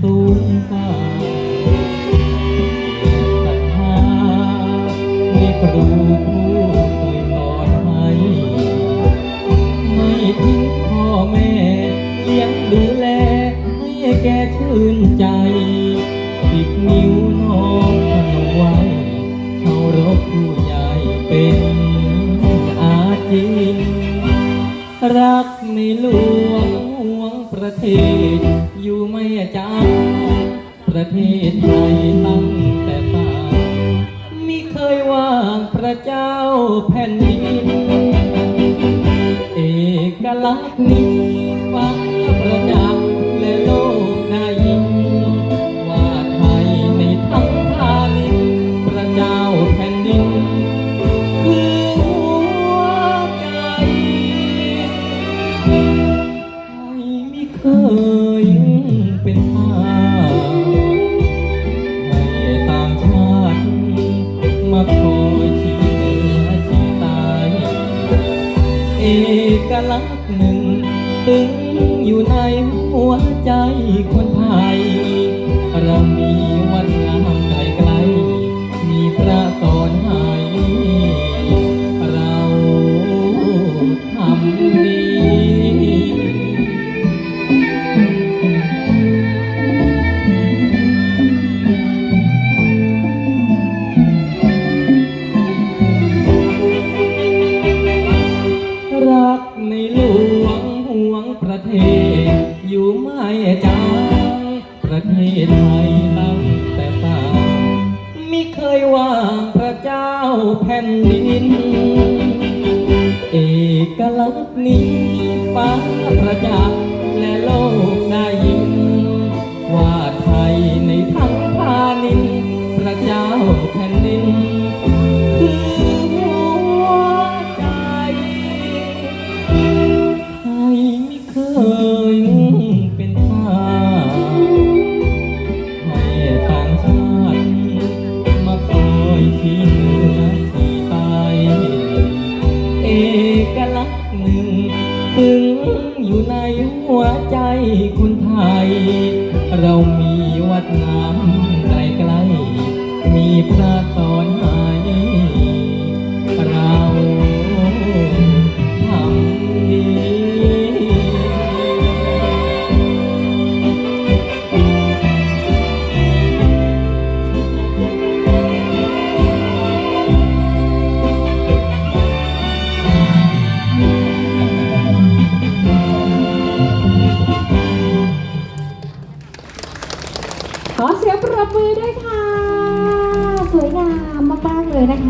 สูงสาปัญหาไม่ครูผู้เคยสอนใไม่ทิ้งพ่อแม่เลี้ยงดูแลให้แกชื่นใจสิบนิ้น้องพนไวเคารพผู้ใหญ่เป็นอาจินรักไม่ลวง หวงประเทศ อยู่ไม่จำประเทศไทยตั้งแต่สร้างมิเคยว่างพระเจ้าแผ่นดินเอกลักษณ์นี้ฟ้าป มาคอยที่เหนือชี้ใตายเอกลักษณ์หนึ่ง ตึงอยู่ในหัวใจคนไทยเรามี ในหลวงห่วงประเทศ อยู่ไม่จางประเทศไทยตั้งแต่สร้างมิเคยว่างพระเจ้าแผ่นดิน เอกลักษณ์นี้ฟ้าประจักษ์และโลกได้ยิน ว่าไทยใน หนึ่งซึ่งอยู่ในหัวใจคนไทย เรามีวัดน้ำไกลไกลๆมีพระตอน ขอเสียงปรบมือด้วยค่ะ สวยงามมากๆเลยนะคะ